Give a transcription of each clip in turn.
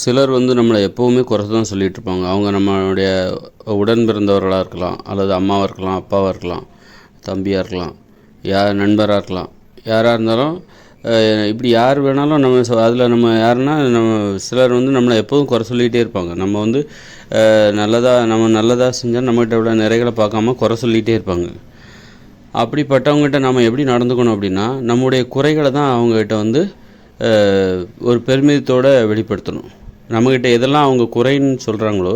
சிலர் வந்து நம்மளை எப்போவுமே குறை தான் சொல்லிகிட்டு இருப்பாங்க அவங்க நம்மளுடைய உடன் பிறந்தவர்களாக இருக்கலாம் அல்லது அம்மாவாக இருக்கலாம் அப்பாவாக இருக்கலாம் தம்பியாக இருக்கலாம் யார் நண்பராக இருக்கலாம் யாராக இருந்தாலும் இப்படி யார் வேணாலும் நம்ம அதில் நம்ம யாருன்னா நம்ம சிலர் வந்து நம்மளை எப்போதும் குறை சொல்லிகிட்டே இருப்பாங்க. நம்ம வந்து நல்லதாக நம்ம நல்லதாக செஞ்சால் நம்மகிட்ட உள்ள நிறைகளை பார்க்காம குறை சொல்லிகிட்டே இருப்பாங்க. அப்படிப்பட்டவங்ககிட்ட நம்ம எப்படி நடந்துக்கணும் அப்படின்னா நம்முடைய குறைகளை தான் அவங்ககிட்ட வந்து ஒரு பெருமிதத்தோடு வெளிப்படுத்தணும். நம்மக்கிட்ட எதெல்லாம் அவங்க குறைன்னு சொல்கிறாங்களோ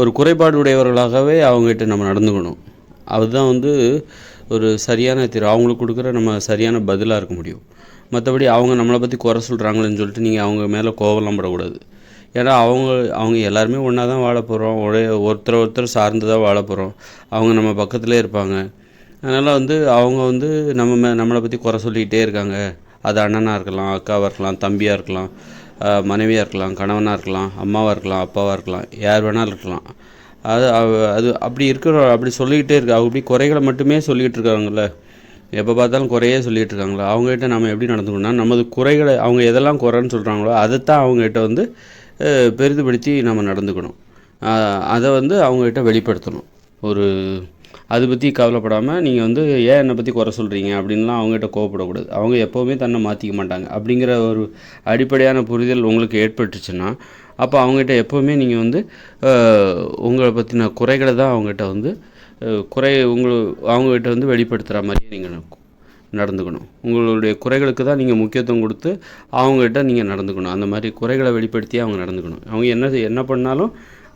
ஒரு குறைபாடு உடையவர்களாகவே அவங்ககிட்ட நம்ம நடந்துக்கணும். அதுதான் வந்து ஒரு சரியான தீர்வு. அவங்களுக்கு கொடுக்குற நம்ம சரியான பதிலாக இருக்க முடியும். மற்றபடி அவங்க நம்மளை பற்றி குறை சொல்கிறாங்களேன்னு சொல்லிட்டு நீங்கள் அவங்க மேலே கோவலாம் படக்கூடாது. ஏன்னா அவங்க அவங்க எல்லாருமே ஒன்றா தான் வாழ போகிறோம் ஒரே ஒருத்தர் ஒருத்தர் சார்ந்து தான் வாழ போகிறோம் அவங்க நம்ம பக்கத்துலேயே இருப்பாங்க. அதனால் வந்து அவங்க வந்து நம்ம மே நம்மளை பற்றி குறை சொல்லிக்கிட்டே இருக்காங்க. அது அண்ணனாக இருக்கலாம் அக்காவாக இருக்கலாம் தம்பியாக இருக்கலாம் மனைவியாக இருக்கலாம் கணவனாக இருக்கலாம் அம்மாவாக இருக்கலாம் அப்பாவாக இருக்கலாம் யார் வேணாலும் இருக்கலாம். அது அது அப்படி இருக்கிற அப்படி சொல்லிக்கிட்டே இருக்கு. அவங்க அப்படி குறைகளை மட்டுமே சொல்லிக்கிட்டு இருக்காங்கல்ல. எப்போ பார்த்தாலும் குறையே சொல்லிகிட்டு இருக்காங்களா. அவங்ககிட்ட நம்ம எப்படி நடந்துக்கணும்னா நமது குறைகளை அவங்க எதெல்லாம் குறைன்னு சொல்கிறாங்களோ அதைத்தான் அவங்ககிட்ட வந்து பெரிதுபடுத்தி நம்ம நடந்துக்கணும். அதை வந்து அவங்ககிட்ட வெளிப்படுத்தணும். ஒரு அதை பற்றி கவலைப்படாமல் நீங்கள் வந்து ஏன் என்னை பற்றி குறை சொல்கிறீங்க அப்படின்லாம் அவங்ககிட்ட கோவப்படக்கூடாது. அவங்க எப்போவுமே தன்னை மாற்றிக்க மாட்டாங்க. அப்படிங்கிற ஒரு அடிப்படையான புரிதல் உங்களுக்கு ஏற்பட்டுச்சுன்னா அப்போ அவங்ககிட்ட எப்போவுமே நீங்கள் வந்து உங்களை பற்றின குறைகளை தான் அவங்ககிட்ட வந்து குறை உங்களை அவங்ககிட்ட வந்து வெளிப்படுத்துகிற மாதிரியே நீங்கள் நடந்துக்கணும். உங்களுடைய குறைகளுக்கு தான் நீங்கள் முக்கியத்துவம் கொடுத்து அவங்ககிட்ட நீங்கள் நடந்துக்கணும். அந்த மாதிரி குறைகளை வெளிப்படுத்தி அவங்க நடந்துக்கணும். அவங்க என்ன என்ன பண்ணாலும்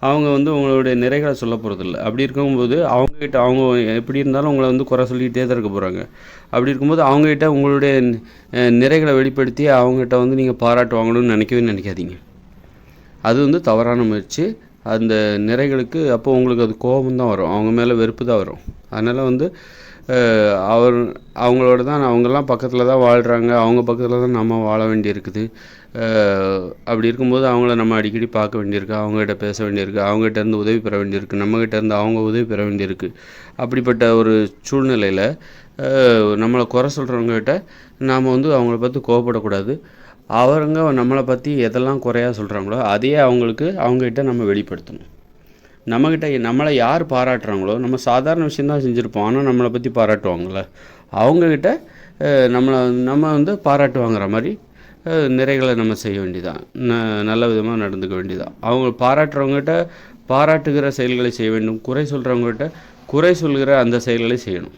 அவங்க வந்து உங்களுடைய நிறைகளை சொல்ல போகிறதில்ல அப்படி இருக்கும்போது அவங்கக்கிட்ட அவங்க எப்படி இருந்தாலும் உங்களை வந்து குறை சொல்லிக்கிட்டே தான் இருக்க போகிறாங்க அப்படி இருக்கும்போது அவங்ககிட்ட உங்களுடைய நிறைகளை வெளிப்படுத்தி அவங்ககிட்ட வந்து நீங்கள் பாராட்டு வாங்கணும்னு நினைக்கவே நினைக்காதீங்க. அது வந்து தவறான முயற்சி. அந்த நிறைகளுக்கு அப்போ உங்களுக்கு அது கோபம் தான் வரும். அவங்க மேலே வெறுப்பு தான் வரும். அதனால் வந்து அவர் அவங்களோட தான் அவங்கெல்லாம் பக்கத்தில் தான் வாழ்கிறாங்க அவங்க பக்கத்தில் தான் நம்ம வாழ வேண்டியிருக்குது. அப்படி இருக்கும்போது அவங்கள நம்ம அடிக்கடி பார்க்க வேண்டியிருக்கு அவங்ககிட்ட பேச வேண்டியிருக்கு அவங்ககிட்ட இருந்து உதவி பெற வேண்டியிருக்கு நம்மகிட்ட இருந்து அவங்க உதவி பெற வேண்டியிருக்கு. அப்படிப்பட்ட ஒரு சூழ்நிலையில் நம்மளை குறை சொல்கிறவங்ககிட்ட நாம் வந்து அவங்கள பார்த்து கோவப்படக்கூடாது. அவருங்க நம்மளை பற்றி எதெல்லாம் குறையாக சொல்கிறாங்களோ அதையே அவங்களுக்கு அவங்ககிட்ட நம்ம வெளிப்படுத்தணும். நம்மக்கிட்ட நம்மளை யார் பாராட்டுறாங்களோ நம்ம சாதாரண விஷயந்தான் செஞ்சுருப்போம் ஆனால் நம்மளை பற்றி பாராட்டுவாங்கள்ல அவங்கக்கிட்ட நம்மளை நம்ம வந்து பாராட்டு வாங்குற மாதிரி நிறைகளை நம்ம செய்ய வேண்டியதான் ந நல்ல விதமாக நடந்துக்க வேண்டியதான் அவங்க பாராட்டுறவங்ககிட்ட பாராட்டுகிற செயல்களை செய்ய வேண்டும். குறை சொல்கிறவங்ககிட்ட குறை சொல்கிற அந்த செயல்களை செய்யணும்.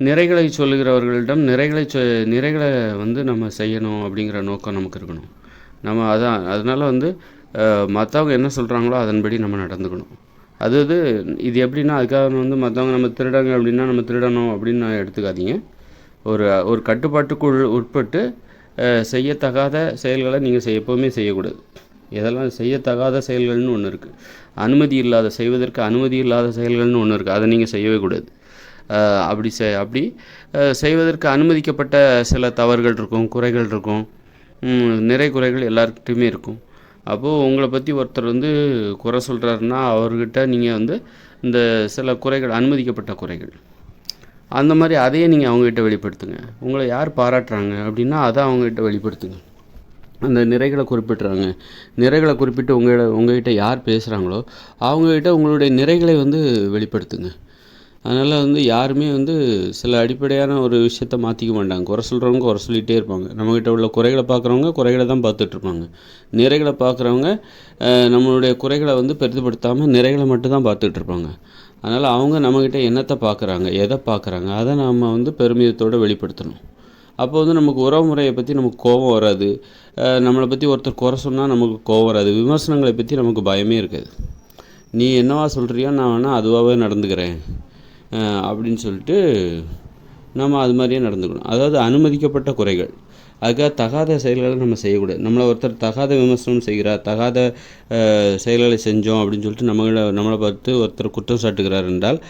நிறைகளை சொல்லுகிறவர்களிடம் நிறைகளை சொ நிறைகளை வந்து நம்ம செய்யணும் அப்படிங்கிற நோக்கம் நமக்கு இருக்கணும். நம்ம அதான் அதனால் வந்து மற்றவங்க என்ன சொல்கிறாங்களோ அதன்படி நம்ம நடந்துக்கணும். அது இது இது எப்படின்னா அதுக்காக வந்து மற்றவங்க நம்ம திருடங்க அப்படின்னா நம்ம திருடணும் அப்படின்னு நான் எடுத்துக்காதீங்க. ஒரு ஒரு கட்டுப்பாட்டுக்குள் உட்பட்டு செய்யத்தகாத செயல்களை நீங்கள் செய்ய எப்போவுமே செய்யக்கூடாது. எதெல்லாம் செய்யத்தகாத செயல்கள்னு ஒன்று இருக்குது அனுமதி இல்லாத செய்வதற்கு அனுமதி இல்லாத செயல்கள்னு ஒன்று இருக்குது அதை நீங்கள் செய்யவே கூடாது. அப்படி செய் அப்படி செய்வதற்கு அனுமதிக்கப்பட்ட சில தவறுகள் இருக்கும் குறைகள் இருக்கும். நிறை குறைகள் எல்லாருக்கிட்டையுமே இருக்கும். அப்போது உங்களை பற்றி ஒருத்தர் வந்து குறை சொல்கிறாருன்னா அவர்கிட்ட நீங்கள் வந்து இந்த சில குறைகள் அனுமதிக்கப்பட்ட குறைகள். அந்த மாதிரி அதையே நீங்கள் அவங்ககிட்ட வெளிப்படுத்துங்க. உங்களை யார் பாராட்டுறாங்க அப்படின்னா அதை அவங்ககிட்ட வெளிப்படுத்துங்க. அந்த நிறைகளை குறிப்பிட்றாங்க. நிறைகளை குறிப்பிட்டு உங்கள் உங்கள்கிட்ட யார் பேசுகிறாங்களோ அவங்கக்கிட்ட உங்களுடைய நிறைகளை வந்து வெளிப்படுத்துங்க. அதனால் வந்து யாருமே வந்து சில அடிப்படையான ஒரு விஷயத்த மாற்றிக்க மாட்டாங்க. குறை சொல்கிறவங்க குறை சொல்லிகிட்டே இருப்பாங்க. நம்மக்கிட்ட உள்ள குறைகளை பார்க்குறவங்க குறைகளை தான் பார்த்துட்ருப்பாங்க நிறைகளை பார்க்குறவங்க நம்மளுடைய குறைகளை வந்து பெரிதுபடுத்தாமல் நிறைகளை மட்டும் தான் பார்த்துட்ருப்பாங்க அதனால் அவங்க நம்மக்கிட்ட என்னத்தை பார்க்குறாங்க எதை பார்க்குறாங்க அதை நாம் வந்து பெருமிதத்தோடு வெளிப்படுத்தணும். அப்போ வந்து நமக்கு உறவு முறையை பற்றி நமக்கு கோபம் வராது. நம்மளை பற்றி ஒருத்தர் குறை சொன்னால் நமக்கு கோபம் வராது. விமர்சனங்களை பற்றி நமக்கு பயமே இருக்காது. நீ என்னவா சொல்கிறியோ நான் வேணால் அதுவாகவே நடந்துக்கிறேன். அப்படின்னு சொல்லிட்டு நம்ம அது மாதிரியே நடந்துக்கணும். அதாவது அனுமதிக்கப்பட்ட குறைகள். அதுக்காக தகாத செயல்களை நம்ம செய்யக்கூடாது. நம்மளை ஒருத்தர் தகாத விமர்சனம் செய்கிறார் தகாத செயல்களை செஞ்சோம் அப்படின்னு சொல்லிட்டு நம்மளை நம்மளை பார்த்து ஒருத்தர் குற்றம் சாட்டுகிறார் என்றால்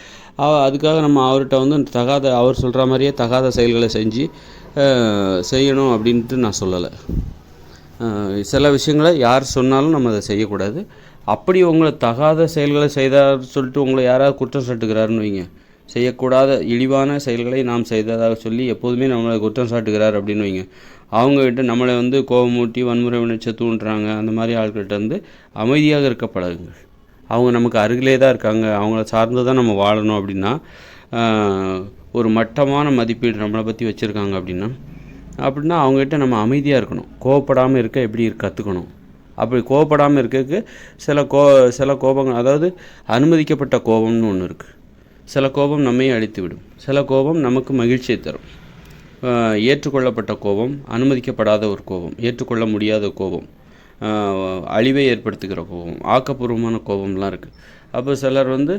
அதுக்காக நம்ம அவர்கிட்ட வந்து தகாத அவர் சொல்கிற மாதிரியே தகாத செயல்களை செஞ்சு செய்யணும் அப்படின்ட்டு நான் சொல்லலை. சில விஷயங்களை யார் சொன்னாலும் நம்ம அதை செய்யக்கூடாது. அப்படி உங்களை தகாத செயல்களை செய்தார் சொல்லிட்டு உங்களை யாராவது குற்றம் சாட்டுகிறாருன்னு வைங்க. செய்யக்கூடாத இழிவான செயல்களை நாம் செய்ததாக சொல்லி எப்போதுமே நம்மளை குற்றம் சாட்டுகிறார் அப்படின்னு வைங்க. அவங்கக்கிட்ட நம்மளை வந்து கோபமூட்டி வன்முறை வினைச்ச தூண்டுறாங்க அந்த மாதிரி ஆட்கள்கிட்ட வந்து அமைதியாக இருக்க பழகுங்கள். அவங்க நமக்கு அருகிலே தான் இருக்காங்க. அவங்கள சார்ந்து தான் நம்ம வாழணும் அப்படின்னா ஒரு மட்டமான மதிப்பீடு நம்மளை பற்றி வச்சுருக்காங்க அப்படின்னா அப்படின்னா அவங்ககிட்ட நம்ம அமைதியாக இருக்கணும். கோவப்படாமல் இருக்க எப்படி கற்றுக்கணும் அப்படி கோவப்படாமல் இருக்கறதுக்கு சில கோ சில கோபங்கள் அதாவது அனுமதிக்கப்பட்ட கோபம்னு ஒன்று இருக்குது சில கோபம் நம்மையே அழித்து விடும் சில கோபம் நமக்கு மகிழ்ச்சியை தரும். ஏற்றுக்கொள்ளப்பட்ட கோபம் அனுமதிக்கப்படாத ஒரு கோபம் ஏற்றுக்கொள்ள முடியாத கோபம் அழிவை ஏற்படுத்துகிற கோபம் ஆக்கப்பூர்வமான கோபம்லாம் இருக்குது அப்போ சிலர் வந்து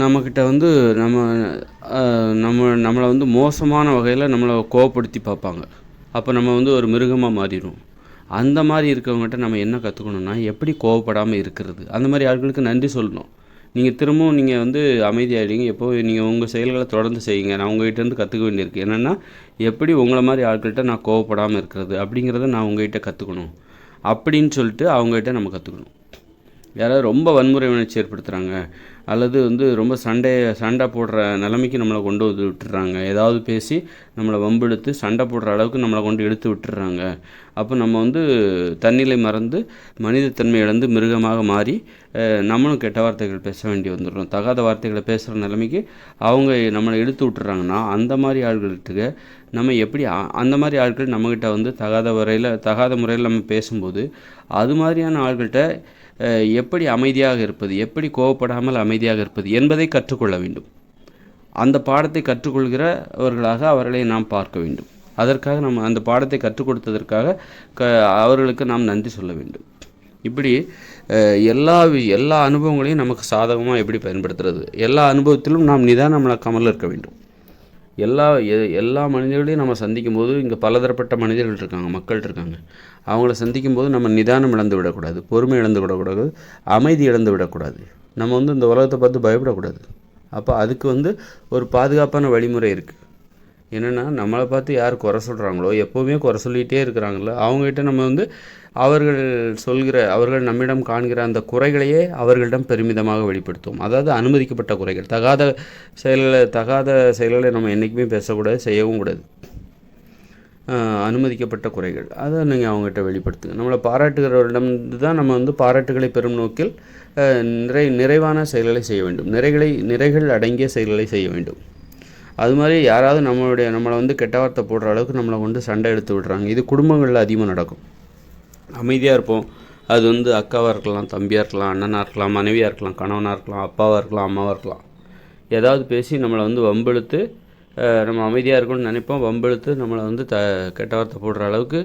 நம்மக்கிட்ட வந்து நம்ம நம்ம நம்மளை வந்து மோசமான வகையில் நம்மளை கோவப்படுத்தி பார்ப்பாங்க. அப்போ நம்ம வந்து ஒரு மிருகமாக மாறிடும் அந்த மாதிரி இருக்கவங்ககிட்ட நம்ம என்ன கற்றுக்கணும்னா எப்படி கோவப்படாமல் இருக்கிறது? அந்த மாதிரி ஆட்களுக்கு நன்றி சொல்லணும். நீங்கள் திரும்பவும் நீங்கள் வந்து அமைதியாகிடுங்க எப்போ நீங்கள் உங்கள் செயல்களை தொடர்ந்து செய்யுங்க. நான் உங்கள்கிட்டருந்து கற்றுக்க வேண்டியிருக்கு. என்னென்னா எப்படி உங்களை மாதிரி ஆட்கள்கிட்ட நான் கோவப்படாமல் இருக்கிறது அப்படிங்கிறத நான் உங்கள்கிட்ட கற்றுக்கணும் அப்படின்னு சொல்லிட்டு அவங்ககிட்ட நம்ம கற்றுக்கணும் யாராவது ரொம்ப வன்முறை உணர்ச்சி ஏற்படுத்துகிறாங்க அல்லது வந்து ரொம்ப சண்டை சண்டை போடுற நிலைமைக்கு நம்மளை கொண்டு வந்து விட்டுறாங்க. ஏதாவது பேசி நம்மளை வம்பெடுத்து சண்டை போடுற அளவுக்கு நம்மளை கொண்டு எடுத்து விட்டுறாங்க. அப்போ நம்ம வந்து தன்னிலை மறந்து மனிதத்தன்மை இழந்து மிருகமாக மாறி நம்மளும் கெட்ட வார்த்தைகள் பேச வேண்டி வந்துடுறோம். தகாத வார்த்தைகளை பேசுகிற நிலைமைக்கு அவங்க நம்மளை எடுத்து விட்டுறாங்கன்னா அந்த மாதிரி ஆள்கள்கிட்ட நம்ம எப்படி அந்த மாதிரி ஆட்கள் நம்மக்கிட்ட வந்து தகாத வரையில் தகாத முறையில் நம்ம பேசும்போது அது மாதிரியான ஆள்கள்கிட்ட எப்படி அமைதியாக இருப்பது எப்படி கோவப்படாமல் அமைதியாக இருப்பது என்பதை கற்றுக்கொள்ள வேண்டும். அந்த பாடத்தை கற்றுக்கொள்கிறவர்களாக அவர்களை நாம் பார்க்க வேண்டும். அதற்காக நம்ம அந்த பாடத்தை கற்றுக் கொடுத்ததற்காக க அவர்களுக்கு நாம் நன்றி சொல்ல வேண்டும். இப்படி எல்லா வி- எல்லா அனுபவங்களையும் நமக்கு சாதகமாக எப்படி பயன்படுத்துறது? எல்லா அனுபவத்திலும் நாம் நிதானம் இழக்காமல் இருக்க வேண்டும். எல்லா எ- எல்லா மனிதர்களையும் நம்ம சந்திக்கும் போது இங்கே பலதரப்பட்ட மனிதர்கள் இருக்காங்க மக்கள் இருக்காங்க. அவங்கள சந்திக்கும் போது நம்ம நிதானம் இழந்து விடக்கூடாது பொறுமை இழந்து விடக்கூடாது அமைதி இழந்து விடக்கூடாது. நம்ம வந்து இந்த உலகத்தை பார்த்து பயப்படக்கூடாது. அப்போ அதுக்கு வந்து ஒரு பாதுகாப்பான வழிமுறை இருக்குது என்னென்னா நம்மளை பார்த்து யார் குறை சொல்கிறாங்களோ எப்போவுமே குறை சொல்லிகிட்டே இருக்கிறாங்களோ அவங்ககிட்ட நம்ம வந்து அவர்கள் சொல்கிற அவர்கள் நம்மிடம் காண்கிற அந்த குறைகளையே அவர்களிடம் பெருமிதமாக வெளிப்படுத்துவோம். அதாவது அனுமதிக்கப்பட்ட குறைகள். தகாத செயல்களை தகாத செயல்களை நம்ம என்றைக்குமே பேசக்கூடாது செய்யவும் கூடாது. அனுமதிக்கப்பட்ட குறைகள். அதை நீங்கள் அவங்ககிட்ட வெளிப்படுத்துங்க. நம்மளை பாராட்டுகிறவரிடம் தான் நம்ம வந்து பாராட்டுகளை பெறும் நோக்கில் நிறை நிறைவான செயல்களை செய்ய வேண்டும். நிறைகளை நிறைகள் அடங்கிய செயல்களை செய்ய வேண்டும். அது மாதிரி யாராவது நம்மளுடைய நம்மளை வந்து கெட்ட வார்த்தை போடுற அளவுக்கு நம்மளை கொண்டு சண்டை எடுத்து விடுறாங்க. இது குடும்பங்களில் அதிகமாக நடக்கும். அமைதியாக இருப்போம். அது வந்து அக்காவாக இருக்கலாம் தம்பியாக இருக்கலாம் அண்ணனாக இருக்கலாம் மனைவியாக இருக்கலாம் கணவனாக இருக்கலாம் அப்பாவாக இருக்கலாம் அம்மாவாக இருக்கலாம். ஏதாவது பேசி நம்மளை வந்து வம்பெழுத்து நம்ம அமைதியாக இருக்கணும்னு நினைப்போம். வம்பெழுத்து நம்மளை வந்து த கெட்ட வார்த்தை போடுற அளவுக்கு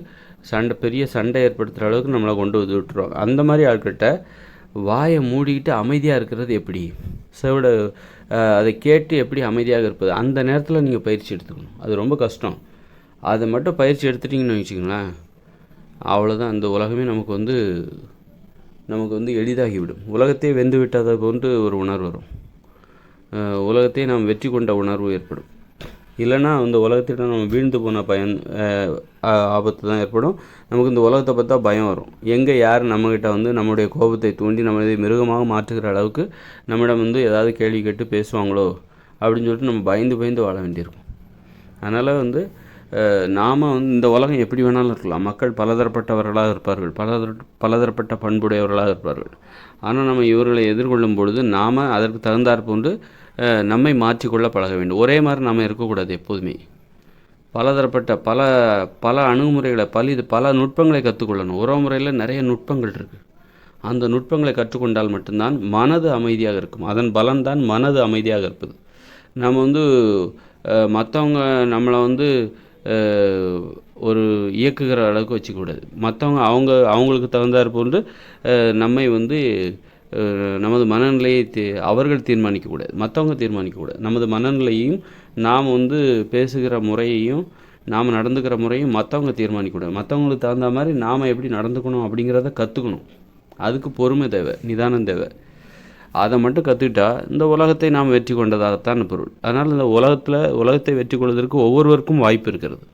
சண்டை பெரிய சண்டை ஏற்படுத்துகிற அளவுக்கு நம்மளை கொண்டு வந்து விட்டுருவாங்க. அந்த மாதிரி ஆட்கிட்ட வாயை மூடிக்கிட்டு அமைதியாக இருக்கிறது எப்படி? செவிட அதை கேட்டு எப்படி அமைதியாக இருப்பது? அந்த நேரத்தில் நீங்கள் பயிற்சி எடுத்துக்கணும். அது ரொம்ப கஷ்டம். அதை மட்டும் பயிற்சி எடுத்துட்டிங்கன்னு வச்சுக்கோங்களேன் அவ்வளோதான் அந்த உலகமே நமக்கு வந்து நமக்கு வந்து எளிதாகிவிடும். உலகத்தையே வெந்து விட்டதை போன்று ஒரு உணர்வு வரும். உலகத்தையே நாம் வெற்றி கொண்ட உணர்வு ஏற்படும். இல்லைன்னா அந்த உலகத்திட்ட நம்ம வீழ்ந்து போன பயன் ஆபத்து தான் ஏற்படும். நமக்கு இந்த உலகத்தை பார்த்தா பயம் வரும். எங்கே யார் நம்மக்கிட்ட வந்து நம்முடைய கோபத்தை தூண்டி நம்மளை மிருகமாக மாற்றுகிற அளவுக்கு நம்மிடம் வந்து ஏதாவது கேள்வி கேட்டு பேசுவாங்களோ அப்படின்னு சொல்லிட்டு நம்ம பயந்து பயந்து வாழ வேண்டியிருக்கும். அதனால் வந்து நாம் வந்து இந்த உலகம் எப்படி வேணாலும் இருக்கலாம். மக்கள் பலதரப்பட்டவர்களாக இருப்பார்கள். பலதர பலதரப்பட்ட பண்புடையவர்களாக இருப்பார்கள். ஆனால் நம்ம இவர்களை எதிர்கொள்ளும் பொழுது நாம் அதற்கு தகுந்தாற்போன்று நம்மை மாற்றிக்கொள்ள பழக வேண்டும். ஒரே மாதிரி நம்ம இருக்கக்கூடாது எப்போதுமே. பலதரப்பட்ட பல பல அணுகுமுறைகளை பல இது பல நுட்பங்களை கற்றுக்கொள்ளணும். உறவு முறையில் நிறைய நுட்பங்கள் இருக்குது அந்த நுட்பங்களை கற்றுக்கொண்டால் மட்டும்தான் மனது அமைதியாக இருக்கும். அதன் பலன்தான் மனது அமைதியாக இருப்பது. நம்ம வந்து மற்றவங்க நம்மளை வந்து ஒரு இயக்குகிற அளவுக்கு வச்சுக்கூடாது மற்றவங்க அவங்க அவங்களுக்கு தகுந்தாற் போன்று நம்மை வந்து நமது மனநிலையை தீ அவர்கள் தீர்மானிக்கக்கூடாது மற்றவங்க தீர்மானிக்கக்கூடாது. நமது மனநிலையையும் நாம் வந்து பேசுகிற முறையையும் நாம் நடந்துக்கிற முறையும் மற்றவங்க தீர்மானிக்கக்கூடாது. மற்றவங்களுக்கு தகுந்த மாதிரி நாம் எப்படி நடந்துக்கணும் அப்படிங்கிறத கற்றுக்கணும் அதுக்கு பொறுமை தேவை நிதானம் தேவை. அதை மட்டும் கற்றுக்கிட்டா இந்த உலகத்தை நாம் வெற்றி கொண்டதாகத்தான் பொருள். அதனால் இந்த உலகத்தில் உலகத்தை வெற்றி கொள்வதற்கு ஒவ்வொருவருக்கும் வாய்ப்பு இருக்கிறது.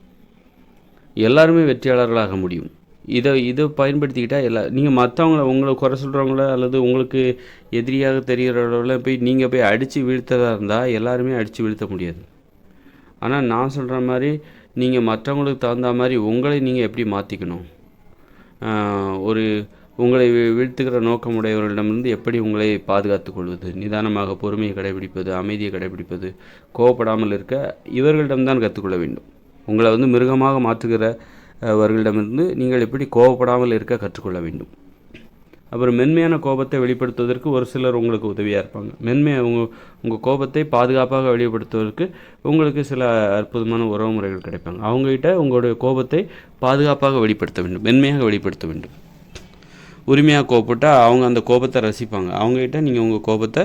எல்லாருமே வெற்றியாளர்களாக முடியும். இதை இதை பயன்படுத்திக்கிட்டால் எல்லா நீங்கள் மற்றவங்கள உங்களை குறை சொல்கிறவங்கள அல்லது உங்களுக்கு எதிரியாக தெரிகிறவங்கள போய் நீங்கள் போய் அடித்து வீழ்த்ததா இருந்தால் எல்லாருமே அடித்து வீழ்த்த முடியாது. ஆனால் நான் சொல்கிற மாதிரி நீங்கள் மற்றவங்களுக்கு தகுந்த மாதிரி உங்களை நீங்கள் எப்படி மாற்றிக்கணும் ஒரு உங்களை வீழ்த்துக்கிற நோக்கமுடையவர்களிடமிருந்து எப்படி உங்களை பாதுகாத்து கொள்வது? நிதானமாக பொறுமையை கடைபிடிப்பது அமைதியை கடைபிடிப்பது கோவப்படாமல் இருக்க இவர்களிடம்தான் கற்றுக்கொள்ள வேண்டும். உங்களை வந்து மிருகமாக மாற்றுகிற மாற்றுகிறவர்களிடமிருந்து நீங்கள் எப்படி கோபப்படாமல் இருக்க கற்றுக்கொள்ள வேண்டும். அப்புறம் மென்மையான கோபத்தை வெளிப்படுத்துவதற்கு ஒரு சிலர் உங்களுக்கு உதவியாக இருப்பாங்க. மென்மை உங்கள் உங்கள் கோபத்தை பாதுகாப்பாக வெளிப்படுத்துவதற்கு உங்களுக்கு சில அற்புதமான உறவு முறைகள் கிடைப்பாங்க. அவங்ககிட்ட உங்களுடைய கோபத்தை பாதுகாப்பாக வெளிப்படுத்த வேண்டும். மென்மையாக வெளிப்படுத்த வேண்டும். உரிமையாக கோபப்பட்டால் அவங்க அந்த கோபத்தை ரசிப்பாங்க. அவங்ககிட்ட நீங்கள் உங்கள் கோபத்தை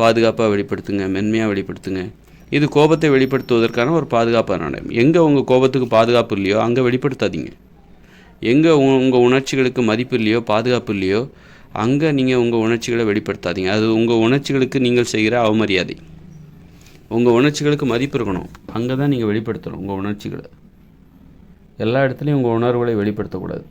பாதுகாப்பாக வெளிப்படுத்துங்க மென்மையாக வெளிப்படுத்துங்க. இது கோபத்தை வெளிப்படுத்துவதற்கான ஒரு பாதுகாப்பான நடைமுறை எங்கே உங்கள் கோபத்துக்கு பாதுகாப்பு இல்லையோ அங்கே வெளிப்படுத்தாதீங்க. எங்கே உங்கள் உணர்ச்சிகளுக்கு மதிப்பு இல்லையோ பாதுகாப்பு இல்லையோ அங்கே நீங்கள் உங்கள் உணர்ச்சிகளை வெளிப்படுத்தாதீங்க. அது உங்கள் உணர்ச்சிகளுக்கு நீங்கள் செய்கிற அவமரியாதை. உங்கள் உணர்ச்சிகளுக்கு மதிப்பு இருக்கணும். அங்கே தான் நீங்கள் வெளிப்படுத்தணும் உங்கள் உணர்ச்சிகளை. எல்லா இடத்துலையும் உங்கள் உணர்வுகளை வெளிப்படுத்தக்கூடாது.